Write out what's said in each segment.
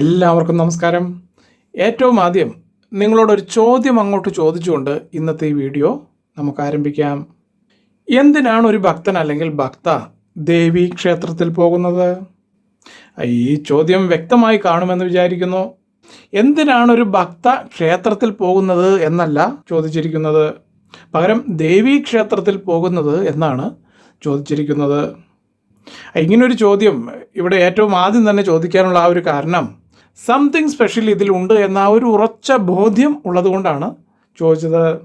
എല്ലാവർക്കും നമസ്കാരം. ഏറ്റവും ആദ്യം നിങ്ങളോടൊരു ചോദ്യം അങ്ങോട്ട് ചോദിച്ചുകൊണ്ട് ഇന്നത്തെ ഈ വീഡിയോ നമുക്ക് ആരംഭിക്കാം. എന്തിനാണ് ഒരു ഭക്തൻ അല്ലെങ്കിൽ ഭക്ത ദേവി ക്ഷേത്രത്തിൽ പോകുന്നത്? ഈ ചോദ്യം വ്യക്തമായി കാണുമെന്ന് വിചാരിക്കുന്നു. എന്തിനാണ് ഒരു ഭക്ത ക്ഷേത്രത്തിൽ പോകുന്നത് എന്നല്ല ചോദിച്ചിരിക്കുന്നത്. പകരം ദേവീ ക്ഷേത്രത്തിൽ പോകുന്നത് എന്നാണ് ചോദിച്ചിരിക്കുന്നത്. ഇങ്ങനൊരു ചോദ്യം ഇവിടെ ഏറ്റവും ആദ്യം തന്നെ ചോദിക്കാനുള്ള ആ ഒരു കാരണം സംതിങ് സ്പെഷ്യൽ ഇതിലുണ്ട് എന്ന ഒരു ഉറച്ച ബോധ്യം ഉള്ളതുകൊണ്ടാണ് ചോദിച്ചത്.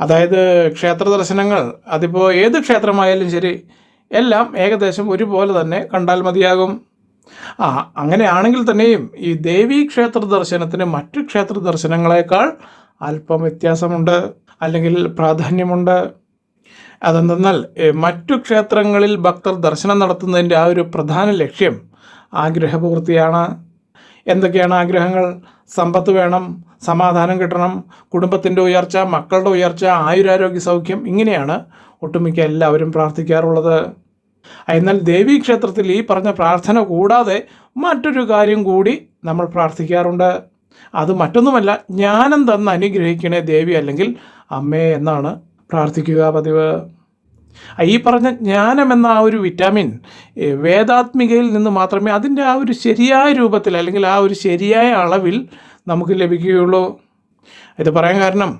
അതായത് ക്ഷേത്ര ദർശനങ്ങൾ അതിപ്പോൾ ഏത് ക്ഷേത്രമായാലും ശരി എല്ലാം ഏകദേശം ഒരുപോലെ തന്നെ കണ്ടാൽ മതിയാകും. ആ അങ്ങനെയാണെങ്കിൽ തന്നെയും ഈ ദേവീ ക്ഷേത്ര ദർശനത്തിന് മറ്റു ക്ഷേത്ര ദർശനങ്ങളെക്കാൾ അല്പം വ്യത്യാസമുണ്ട് അല്ലെങ്കിൽ പ്രാധാന്യമുണ്ട്. അതെന്തെന്നാൽ മറ്റു ക്ഷേത്രങ്ങളിൽ ഭക്തർ ദർശനം നടത്തുന്നതിന്റെ ആ ഒരു പ്രധാന ലക്ഷ്യം ആഗ്രഹപൂർത്തിയാണ്. എന്തൊക്കെയാണ് ആഗ്രഹങ്ങൾ? സമ്പത്ത് വേണം സമാധാനം കിട്ടണം കുടുംബത്തിന്റെ ഉയർച്ച മക്കളുടെ ഉയർച്ച ആയുരാരോഗ്യ സൗഖ്യം ഇങ്ങനെയാണ് ഒട്ടുമിക്ക എല്ലാവരും പ്രാർത്ഥിക്കാറുള്ളത്. എന്നാൽ ദേവീ ക്ഷേത്രത്തിൽ ഈ പറഞ്ഞ പ്രാർത്ഥന കൂടാതെ മറ്റൊരു കാര്യം കൂടി നമ്മൾ പ്രാർത്ഥിക്കാറുണ്ട്. അത് മറ്റൊന്നുമല്ല ജ്ഞാനം തന്ന് അനുഗ്രഹിക്കണേ ദേവി അല്ലെങ്കിൽ അമ്മേ എന്നാണ് പ്രാർത്ഥിക്കുക പതിവ്. ഈ പറഞ്ഞ ജ്ഞാനം എന്ന ആ ഒരു വിറ്റാമിൻ വേദാത്മികയിൽ നിന്ന് മാത്രമേ അതിന്റെ ആ ഒരു ശരിയായ രൂപത്തിൽ അല്ലെങ്കിൽ ആ ഒരു ശരിയായ അളവിൽ നമുക്ക് ലഭിക്കുകയുള്ളൂ. ഇത് പറയാൻ കാരണം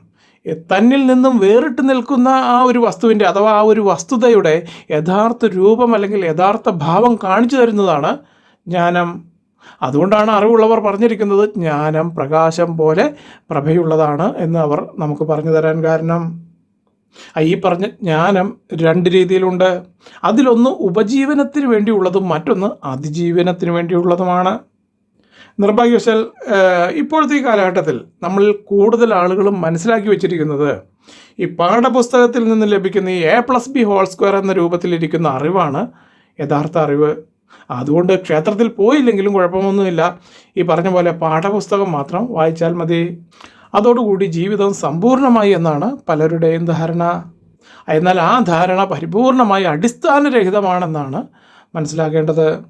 തന്നിൽ നിന്നും വേറിട്ട് നിൽക്കുന്ന ആ ഒരു വസ്തുവിന്റെ അഥവാ ആ ഒരു വസ്തുതയുടെ യഥാർത്ഥ രൂപം അല്ലെങ്കിൽ യഥാർത്ഥ ഭാവം കാണിച്ചു തരുന്നതാണ് ജ്ഞാനം. അതുകൊണ്ടാണ് അറിവുള്ളവർ പറഞ്ഞിരിക്കുന്നത് ജ്ഞാനം പ്രകാശം പോലെ പ്രഭയുള്ളതാണ് എന്ന് അവർ നമുക്ക് പറഞ്ഞു തരാൻ കാരണം. ഈ പറഞ്ഞ ജ്ഞാനം രണ്ട് രീതിയിലുണ്ട്. അതിലൊന്ന് ഉപജീവനത്തിന് വേണ്ടിയുള്ളതും മറ്റൊന്ന് അതിജീവനത്തിന് വേണ്ടിയുള്ളതുമാണ്. നിർഭാഗ്യവശാൽ ഇപ്പോഴത്തെ ഈ കാലഘട്ടത്തിൽ നമ്മൾ കൂടുതൽ ആളുകളും മനസ്സിലാക്കി വെച്ചിരിക്കുന്നത് ഈ പാഠപുസ്തകത്തിൽ നിന്ന് ലഭിക്കുന്ന ഈ A plus B whole square എന്ന രൂപത്തിലിരിക്കുന്ന അറിവാണ് യഥാർത്ഥ അറിവ്. അതുകൊണ്ട് ക്ഷേത്രത്തിൽ പോയില്ലെങ്കിലും കുഴപ്പമൊന്നുമില്ല. ഈ പറഞ്ഞ പോലെ പാഠപുസ്തകം മാത്രം വായിച്ചാൽ മതി. അതോടുകൂടി ജീവിതം സമ്പൂർണമായി എന്നാണ് പലരുടെയും ധാരണ. എന്നാൽ ആ ധാരണ പരിപൂർണമായി അടിസ്ഥാനരഹിതമാണെന്നാണ് മനസ്സിലാക്കേണ്ടത്.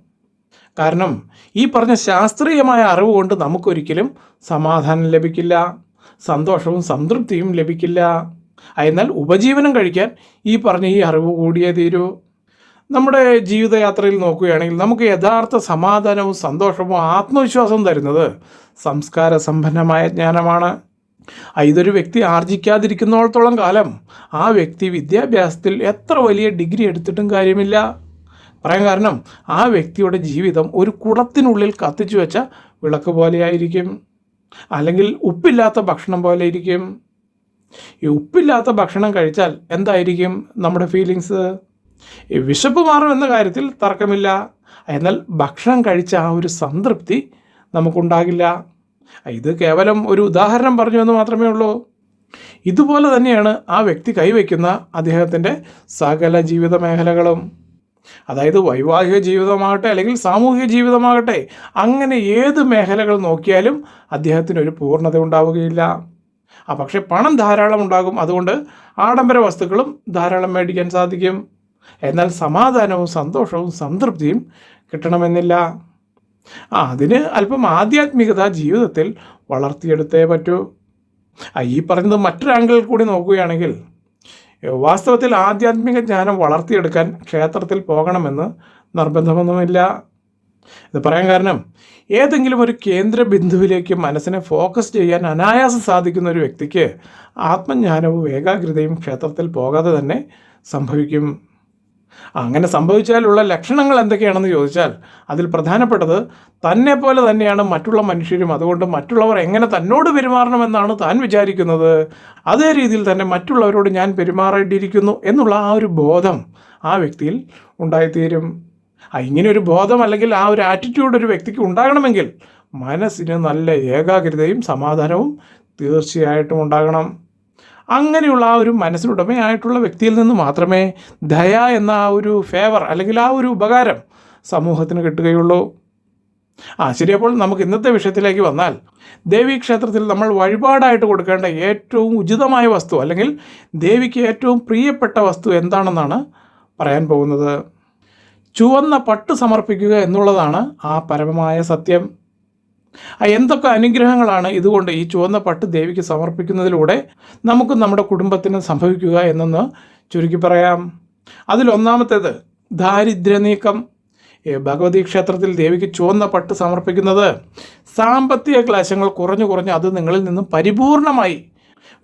കാരണം ഈ പറഞ്ഞ ശാസ്ത്രീയമായ അറിവ് കൊണ്ട് നമുക്കൊരിക്കലും സമാധാനം ലഭിക്കില്ല സന്തോഷവും സംതൃപ്തിയും ലഭിക്കില്ല. എന്നാൽ ഉപജീവനം കഴിക്കാൻ ഈ പറഞ്ഞ ഈ അറിവ് കൂടിയേ തീരൂ. നമ്മുടെ ജീവിതയാത്രയിൽ നോക്കുകയാണെങ്കിൽ നമുക്ക് യഥാർത്ഥ സമാധാനവും സന്തോഷവും ആത്മവിശ്വാസവും തരുന്നത് സംസ്കാര സമ്പന്നമായ ജ്ഞാനമാണ്. ഇതൊരു വ്യക്തി ആർജിക്കാതിരിക്കുന്നിടത്തോളം കാലം ആ വ്യക്തി വിദ്യാഭ്യാസത്തിൽ എത്ര വലിയ ഡിഗ്രി എടുത്തിട്ടും കാര്യമില്ല. പറയാൻ കാരണം ആ വ്യക്തിയുടെ ജീവിതം ഒരു കുടത്തിനുള്ളിൽ കത്തിച്ചു വെച്ച വിളക്ക് പോലെയായിരിക്കും. അല്ലെങ്കിൽ ഉപ്പില്ലാത്ത ഭക്ഷണം പോലെ ഇരിക്കും ഈ ഉപ്പില്ലാത്ത ഭക്ഷണം കഴിച്ചാൽ എന്തായിരിക്കും നമ്മുടെ ഫീലിങ്സ് ഈ വിശപ്പ് മാറുമെന്ന കാര്യത്തിൽ തർക്കമില്ല. എന്നാൽ ഭക്ഷണം കഴിച്ച ആ ഒരു സംതൃപ്തി നമുക്കുണ്ടാകില്ല. ഇത് കേവലം ഒരു ഉദാഹരണം പറഞ്ഞു എന്ന് മാത്രമേ ഉള്ളൂ. ഇതുപോലെ തന്നെയാണ് ആ വ്യക്തി കൈവയ്ക്കുന്ന അദ്ദേഹത്തിന്റെ സകല ജീവിത മേഖലകളും. അതായത് വൈവാഹിക ജീവിതമാകട്ടെ അല്ലെങ്കിൽ സാമൂഹിക ജീവിതമാകട്ടെ അങ്ങനെ ഏത് മേഖലകൾ നോക്കിയാലും അദ്ദേഹത്തിന് ഒരു പൂർണത ഉണ്ടാവുകയില്ല. ആ പക്ഷേ പണം ധാരാളം ഉണ്ടാകും. അതുകൊണ്ട് ആഡംബര വസ്തുക്കളും ധാരാളം മേടിക്കാൻ സാധിക്കും. എന്നാൽ സമാധാനവും സന്തോഷവും സംതൃപ്തിയും കിട്ടണമെന്നില്ല. ആ അതിന് അല്പം ആധ്യാത്മികത ജീവിതത്തിൽ വളർത്തിയെടുത്തേ പറ്റൂ. ഈ പറഞ്ഞത് മറ്റൊരു ആംഗിളിൽ കൂടി നോക്കുകയാണെങ്കിൽ വാസ്തവത്തിൽ ആധ്യാത്മിക ജ്ഞാനം വളർത്തിയെടുക്കാൻ ക്ഷേത്രത്തിൽ പോകണമെന്ന് നിർബന്ധമൊന്നുമില്ല. ഇത് പറയാൻ കാരണം ഏതെങ്കിലും ഒരു കേന്ദ്ര ബിന്ദുവിലേക്ക് മനസ്സിനെ ഫോക്കസ് ചെയ്യാൻ അനായാസം സാധിക്കുന്ന ഒരു വ്യക്തിക്ക് ആത്മജ്ഞാനവും ഏകാഗ്രതയും ക്ഷേത്രത്തിൽ പോകാതെ തന്നെ സംഭവിക്കും. അങ്ങനെ സംഭവിച്ചാലുള്ള ലക്ഷണങ്ങൾ എന്തൊക്കെയാണെന്ന് ചോദിച്ചാൽ അതിൽ പ്രധാനപ്പെട്ടത് തന്നെ പോലെ തന്നെയാണ് മറ്റുള്ള മനുഷ്യരും അതുകൊണ്ട് മറ്റുള്ളവർ എങ്ങനെ തന്നോട് പെരുമാറണമെന്നാണ് താൻ വിചാരിക്കുന്നത്. അതേ രീതിയിൽ തന്നെ മറ്റുള്ളവരോട് ഞാൻ പെരുമാറേണ്ടിയിരിക്കുന്നു എന്നുള്ള ആ ഒരു ബോധം ആ വ്യക്തിയിൽ ഉണ്ടായിത്തീരും. ഇങ്ങനെ ഒരു ബോധം അല്ലെങ്കിൽ ആ ഒരു ആറ്റിറ്റ്യൂഡ് ഒരു വ്യക്തിക്ക് ഉണ്ടാകണമെങ്കിൽ മനസ്സിന് നല്ല ഏകാഗ്രതയും സമാധാനവും തീർച്ചയായിട്ടും ഉണ്ടാകണം. അങ്ങനെയുള്ള ആ ഒരു മനസ്സിനുടമയായിട്ടുള്ള വ്യക്തിയിൽ നിന്ന് മാത്രമേ ദയ എന്ന ആ ഒരു ഫേവർ അല്ലെങ്കിൽ ആ ഒരു ഉപകാരം സമൂഹത്തിന് കിട്ടുകയുള്ളൂ. ആ ശരി അപ്പോൾ നമുക്ക് ഇന്നത്തെ വിഷയത്തിലേക്ക് വന്നാൽ ദേവീക്ഷേത്രത്തിൽ നമ്മൾ വഴിപാടായിട്ട് കൊടുക്കേണ്ട ഏറ്റവും ഉചിതമായ വസ്തു അല്ലെങ്കിൽ ദേവിക്ക് ഏറ്റവും പ്രിയപ്പെട്ട വസ്തു എന്താണെന്നാണ് പറയാൻ പോകുന്നത്. ചുവന്ന പട്ട് സമർപ്പിക്കുക എന്നുള്ളതാണ് ആ പരമമായ സത്യം. എന്തൊക്കെ അനുഗ്രഹങ്ങളാണ് ഇതുകൊണ്ട് ഈ ചുവന്ന പട്ട് ദേവിക്ക് സമർപ്പിക്കുന്നതിലൂടെ നമുക്ക് നമ്മുടെ കുടുംബത്തിന് സംഭവിക്കുക എന്നൊന്ന് ചുരുക്കി പറയാം. അതിലൊന്നാമത്തേത് ദാരിദ്ര്യ നീക്കം. ഭഗവതി ക്ഷേത്രത്തിൽ ദേവിക്ക് ചുവന്ന പട്ട് സമർപ്പിക്കുന്നത് സാമ്പത്തിക ക്ലേശങ്ങൾ കുറഞ്ഞു കുറഞ്ഞ് അത് നിങ്ങളിൽ നിന്നും പരിപൂർണമായി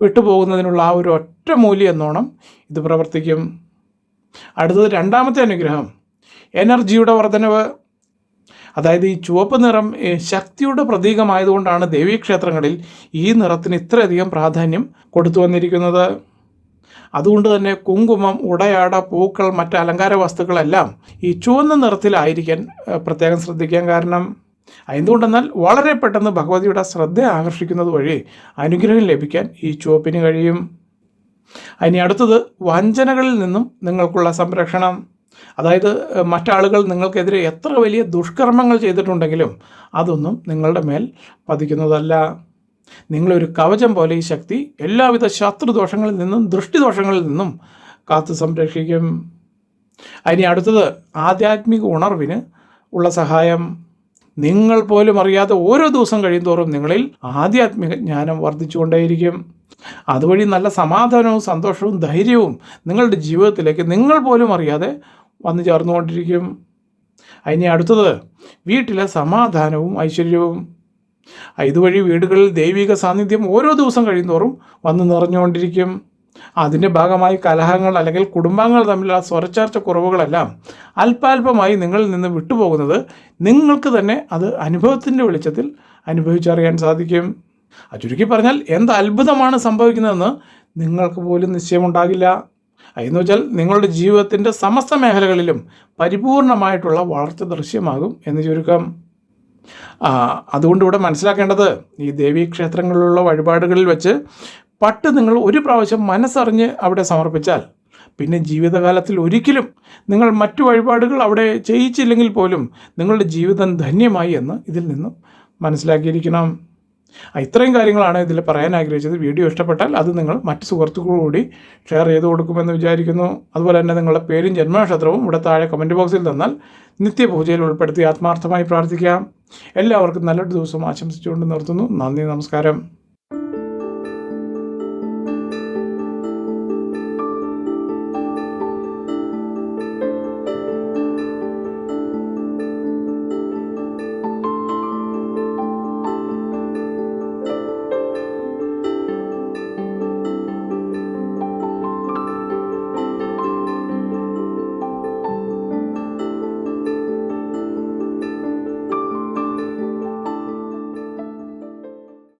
വിട്ടുപോകുന്നതിനുള്ള ആ ഒരു ഒറ്റ മൂല്യം എന്നോണം ഇത് പ്രവർത്തിക്കും. അടുത്തത് രണ്ടാമത്തെ അനുഗ്രഹം. എനർജിയുടെ വർധനവ്. അതായത് ഈ ചുവപ്പ് നിറം ശക്തിയുടെ പ്രതീകമായതുകൊണ്ടാണ് ദേവീക്ഷേത്രങ്ങളിൽ ഈ നിറത്തിന് ഇത്രയധികം പ്രാധാന്യം കൊടുത്തു വന്നിരിക്കുന്നത്. അതുകൊണ്ട് തന്നെ കുങ്കുമം ഉടയാട പൂക്കൾ മറ്റ് അലങ്കാര വസ്തുക്കളെല്ലാം ഈ ചുവന്ന നിറത്തിലായിരിക്കാൻ പ്രത്യേകം ശ്രദ്ധിക്കാൻ കാരണം. എന്തുകൊണ്ടെന്നാൽ വളരെ പെട്ടെന്ന് ഭഗവതിയുടെ ശ്രദ്ധ ആകർഷിക്കുന്നത് വഴി അനുഗ്രഹം ലഭിക്കാൻ ഈ ചുവപ്പിന് കഴിയും. ഇനി അടുത്തത് വഞ്ചനകളിൽ നിന്നും നിങ്ങൾക്കുള്ള സംരക്ഷണം. അതായത് മറ്റാളുകൾ നിങ്ങൾക്കെതിരെ എത്ര വലിയ ദുഷ്കർമ്മങ്ങൾ ചെയ്തിട്ടുണ്ടെങ്കിലും അതൊന്നും നിങ്ങളുടെ മേൽ പതിക്കുന്നതല്ല. നിങ്ങളൊരു കവചം പോലെ ഈ ശക്തി എല്ലാവിധ ശത്രുദോഷങ്ങളിൽ നിന്നും ദൃഷ്ടിദോഷങ്ങളിൽ നിന്നും കാത്തു സംരക്ഷിക്കും. ഇനി അടുത്തത് ആധ്യാത്മിക ഉണർവിന് ഉള്ള സഹായം. നിങ്ങൾ പോലും അറിയാതെ ഓരോ ദിവസം കഴിയുന്തോറും നിങ്ങളിൽ ആധ്യാത്മിക ജ്ഞാനം വർദ്ധിച്ചുകൊണ്ടേയിരിക്കും. അതുവഴി നല്ല സമാധാനവും സന്തോഷവും ധൈര്യവും നിങ്ങളുടെ ജീവിതത്തിലേക്ക് നിങ്ങൾ പോലും അറിയാതെ വന്നു ചേർന്നുകൊണ്ടിരിക്കും. അതിനെ അടുത്തത് വീട്ടിലെ സമാധാനവും ഐശ്വര്യവും. ഇതുവഴി വീടുകളിൽ ദൈവിക സാന്നിധ്യം ഓരോ ദിവസം കഴിയുന്തോറും വന്നു നിറഞ്ഞുകൊണ്ടിരിക്കും. അതിന്റെ ഭാഗമായി കലഹങ്ങൾ അല്ലെങ്കിൽ കുടുംബാംഗങ്ങൾ തമ്മിലുള്ള സ്വരച്ചാർച്ച കുറവുകളെല്ലാം അല്പാൽപമായി നിങ്ങളിൽ നിന്ന് വിട്ടുപോകുന്നത് നിങ്ങൾക്ക് തന്നെ അത് അനുഭവത്തിന്റെ വെളിച്ചത്തിൽ അനുഭവിച്ചറിയാൻ സാധിക്കും. ചുരുക്കി പറഞ്ഞാൽ എന്ത് അത്ഭുതമാണ് സംഭവിക്കുന്നതെന്ന് നിങ്ങൾക്ക് പോലും നിശ്ചയമുണ്ടാകില്ല. എന്ന് വെച്ചാൽ നിങ്ങളുടെ ജീവിതത്തിന്റെ സമസ്ത മേഖലകളിലും പരിപൂർണമായിട്ടുള്ള വളർച്ച ദൃശ്യമാകും എന്ന് ചുരുക്കം. അതുകൊണ്ട് ഇവിടെ മനസ്സിലാക്കേണ്ടത് ഈ ദേവീ ക്ഷേത്രങ്ങളിലുള്ള വഴിപാടുകളിൽ വെച്ച് പട്ട് നിങ്ങൾ ഒരു പ്രാവശ്യം മനസ്സറിഞ്ഞ് അവിടെ സമർപ്പിച്ചാൽ പിന്നെ ജീവിതകാലത്തിൽ ഒരിക്കലും നിങ്ങൾ മറ്റു വഴിപാടുകൾ അവിടെ ചെയ്യിച്ചില്ലെങ്കിൽ പോലും നിങ്ങളുടെ ജീവിതം ധന്യമായി എന്ന് ഇതിൽ നിന്നും മനസ്സിലാക്കിയിരിക്കണം. ഇത്രയും കാര്യങ്ങളാണ് ഇതിൽ പറയാൻ ആഗ്രഹിച്ചത്. വീഡിയോ ഇഷ്ടപ്പെട്ടാൽ അത് നിങ്ങൾ മറ്റ് സുഹൃത്തുക്കളോടുകൂടി ഷെയർ ചെയ്ത് കൊടുക്കുമെന്ന് വിചാരിക്കുന്നു. അതുപോലെ തന്നെ നിങ്ങളുടെ പേരും ജന്മനക്ഷത്രവും ഇവിടെ താഴെ കമന്റ് ബോക്സിൽ തന്നാൽ നിത്യപൂജയിൽ ഉൾപ്പെടുത്തി ആത്മാർത്ഥമായി പ്രാർത്ഥിക്കാം. എല്ലാവർക്കും നല്ലൊരു ദിവസം ആശംസിച്ചുകൊണ്ട് നിർത്തുന്നു. നന്ദി നമസ്കാരം.